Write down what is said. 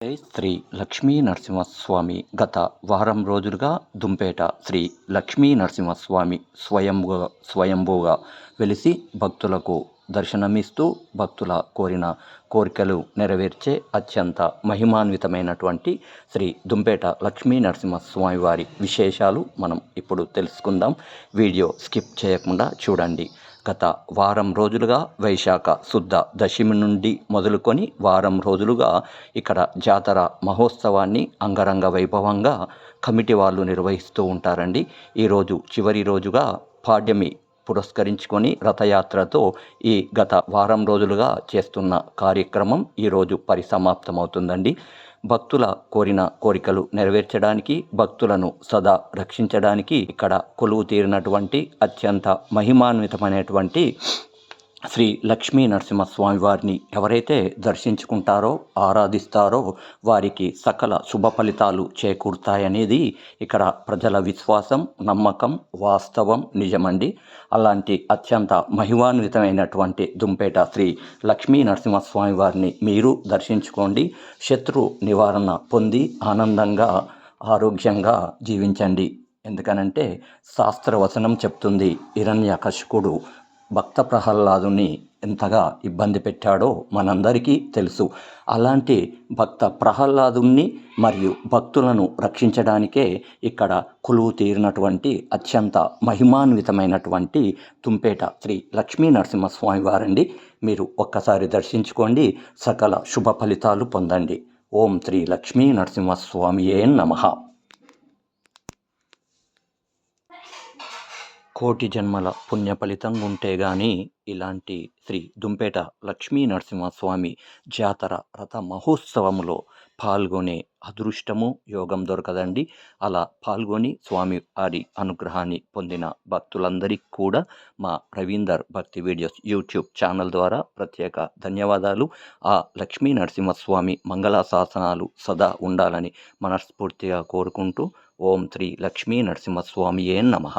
జై శ్రీ లక్ష్మీ నరసింహస్వామి గత వారం రోజులుగా దుంపేట శ్రీ లక్ష్మీ నరసింహస్వామి స్వయంభుగా స్వయంభూగా వెలిసి భక్తులకు దర్శనమిస్తూ భక్తుల కోరిన కోరికలు నెరవేర్చే అత్యంత మహిమాన్వితమైనటువంటి శ్రీ దుంపేట లక్ష్మీ నరసింహస్వామి వారి విశేషాలు మనం ఇప్పుడు తెలుసుకుందాం. వీడియో స్కిప్ చేయకుండా చూడండి. గత వారం రోజులుగా వైశాఖ శుద్ధ దశమి నుండి మొదలుకొని వారం రోజులుగా ఇక్కడ జాతర మహోత్సవాన్ని అంగరంగ వైభవంగా కమిటీ వాళ్ళు నిర్వహిస్తూ ఉంటారండి. ఈరోజు చివరి రోజుగా పాడ్యమి పురస్కరించుకొని రథయాత్రతో ఈ గత వారం రోజులుగా చేస్తున్న కార్యక్రమం ఈరోజు పరిసమాప్తమవుతుందండి. భక్తుల కోరిన కోరికలు నెరవేర్చడానికి భక్తులను సదా రక్షించడానికి ఇక్కడ కొలువు తీరినటువంటి అత్యంత మహిమాన్వితమైనటువంటి శ్రీ లక్ష్మీ నరసింహస్వామి వారిని ఎవరైతే దర్శించుకుంటారో ఆరాధిస్తారో వారికి సకల శుభ ఫలితాలు చేకూరుతాయనేది ఇక్కడ ప్రజల విశ్వాసం నమ్మకం వాస్తవం నిజమండి. అలాంటి అత్యంత మహిమాన్వితమైనటువంటి దుంపేట శ్రీ లక్ష్మీ నరసింహస్వామి వారిని మీరు దర్శించుకోండి. శత్రు నివారణ పొంది ఆనందంగా ఆరోగ్యంగా జీవించండి. ఎందుకనంటే శాస్త్రవచనం చెప్తుంది హిరణ్యకశికుడు భక్త ప్రహ్లాదుని ఎంతగా ఇబ్బంది పెట్టాడో మనందరికీ తెలుసు. అలాంటి భక్త ప్రహ్లాదుని మరియు భక్తులను రక్షించడానికే ఇక్కడ కొలువు తీరినటువంటి అత్యంత మహిమాన్వితమైనటువంటి తుంపేట శ్రీ లక్ష్మీ నరసింహస్వామి వారండి. మీరు ఒక్కసారి దర్శించుకోండి. సకల శుభ ఫలితాలు పొందండి. ఓం శ్రీ లక్ష్మీ నరసింహస్వామియే నమః. కోటి జన్మల పుణ్య ఫలితం ఉంటే గాని ఇలాంటి శ్రీ దుంపేట లక్ష్మీ నరసింహస్వామి జాతర రథ మహోత్సవములో పాల్గొనే అదృష్టము యోగం దొరకదండి. అలా పాల్గొని స్వామి వారి అనుగ్రహాన్ని పొందిన భక్తులందరికీ కూడా మా రవీందర్ భక్తి వీడియోస్ యూట్యూబ్ ఛానల్ ద్వారా ప్రత్యేక ధన్యవాదాలు. ఆ లక్ష్మీ నరసింహస్వామి మంగళాశాసనాలు సదా ఉండాలని మనస్ఫూర్తిగా కోరుకుంటూ ఓం శ్రీ లక్ష్మీ నరసింహస్వామియే నమః.